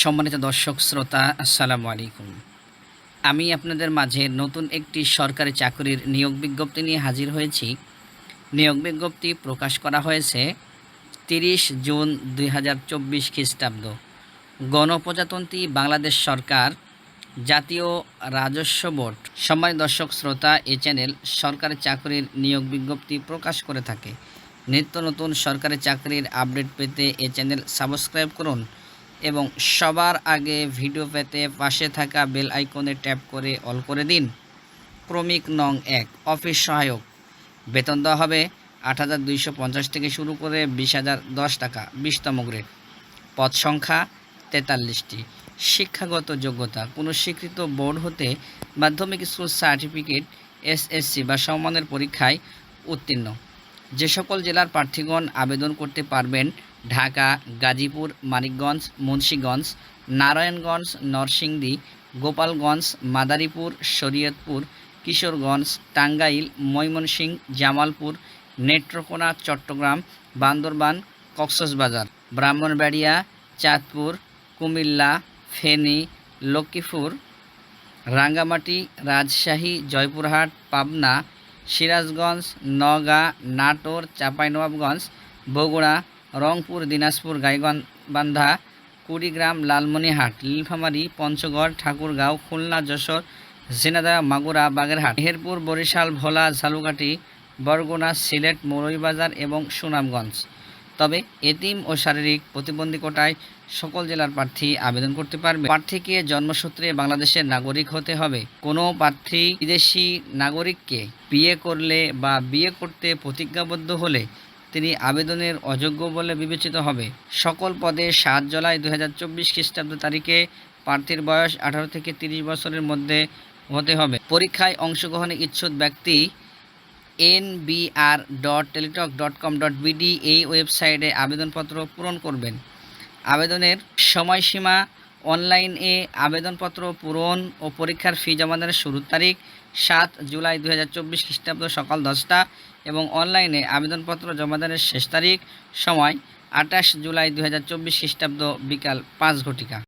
সম্মানিত দর্শক, শ্রোতা, আসসালামু আলাইকুম। আমি আপনাদের মাঝে নতুন একটি সরকারি চাকরির নিয়োগ বিজ্ঞপ্তি নিয়ে হাজির হয়েছি। নিয়োগ বিজ্ঞপ্তি প্রকাশ করা হয়েছে তিরিশ জুন দুই হাজার চব্বিশ খ্রিস্টাব্দ। গণপ্রজাতন্ত্রী বাংলাদেশ সরকার জাতীয় রাজস্ব বোর্ড। সম্মানিত দর্শক, শ্রোতা, এই চ্যানেল সরকারি চাকরির নিয়োগ বিজ্ঞপ্তি প্রকাশ করে থাকে। নিত্য নতুন সরকারি চাকরির আপডেট পেতে এ চ্যানেল সাবস্ক্রাইব করুন। এবং সবার আগে ভিডিও পেতে পাশে থাকা বেল আইকনে ট্যাপ করে অল করে দিন। ক্রমিক নং এক, অফিস সহায়ক। বেতন দেওয়া হবে আট হাজার দুইশো পঞ্চাশ থেকে শুরু করে বিশ হাজার দশ টাকা, বিশতম গ্রেড। পদ সংখ্যা তেতাল্লিশটি। শিক্ষাগত যোগ্যতা। কোনো স্বীকৃত বোর্ড হতে মাধ্যমিক স্কুল সার্টিফিকেট, এসএসসি বা সম্মানের পরীক্ষায় উত্তীর্ণ। যে সকল জেলার প্রার্থীগণ আবেদন করতে পারবেন, ঢাকা, গাজীপুর, মানিকগঞ্জ, মুন্সীগঞ্জ, নারায়ণগঞ্জ, নরসিংদী, গোপালগঞ্জ, মাদারীপুর, শরীয়তপুর, কিশোরগঞ্জ, টাঙ্গাইল ময়মনসিংহ জামালপুর, নেত্রকোনা, চট্টগ্রাম, বান্দরবান, কক্সবাজার, ব্রাহ্মণবাড়িয়া, চাঁদপুর, কুমিল্লা, ফেনী, লক্ষ্মীপুর, রাঙ্গামাটি, রাজশাহী, জয়পুরহাট, পাবনা সিরাজগঞ্জ নওগাঁ নাটোর, চাঁপাইনবাবগঞ্জ, বগুড়া, রংপুর, দিনাজপুর, গাইবান্ধা, কুড়িগ্রাম লালমনিহাট নীলফামারী, পঞ্চগড়, ঠাকুরগাঁও, খুলনা, যশোর ঝিনাদা মাগুরা, বাগেরহাট, মেহেরপুর, বরিশাল, ভোলা, ঝালুকাঠি, বরগুনা, সিলেট, মৌলভীবাজার এবং সুনামগঞ্জ। তবে এতিম ও শারীরিক প্রতিবন্ধী কোটায় সকল জেলার প্রার্থী আবেদন করতে পারবে। প্রার্থীকে জন্মসূত্রে বাংলাদেশের নাগরিক হতে হবে। কোনো প্রার্থী বিদেশি নাগরিককে বিয়ে করলে বা বিয়ে করতে প্রতিজ্ঞাবদ্ধ হলে তিনি আবেদনের অযোগ্য বলে বিবেচিত হবে। সকল পদে সাত জুলাই দু হাজার চব্বিশ খ্রিস্টাব্দ তারিখে প্রার্থীর বয়স আঠারো থেকে তিরিশ বছরের মধ্যে হতে হবে। পরীক্ষায় অংশগ্রহণে ইচ্ছুক ব্যক্তি NBR dot Teletalk dot com dot BD এই ওয়েবসাইটে আবেদনপত্র পূরণ করবেন। আবেদনের সময়সীমা অনলাইনে আবেদনপত্র পূরণ ও পরীক্ষার ফি জমাদানের শুরুর তারিখ সাত জুলাই দু হাজার চব্বিশ খ্রিস্টাব্দ সকাল দশটা এবং অনলাইনে আবেদনপত্র জমাদানের শেষ তারিখ সময় আঠাশ জুলাই দু হাজার চব্বিশ খ্রিস্টাব্দ বিকাল পাঁচ ঘটিকা।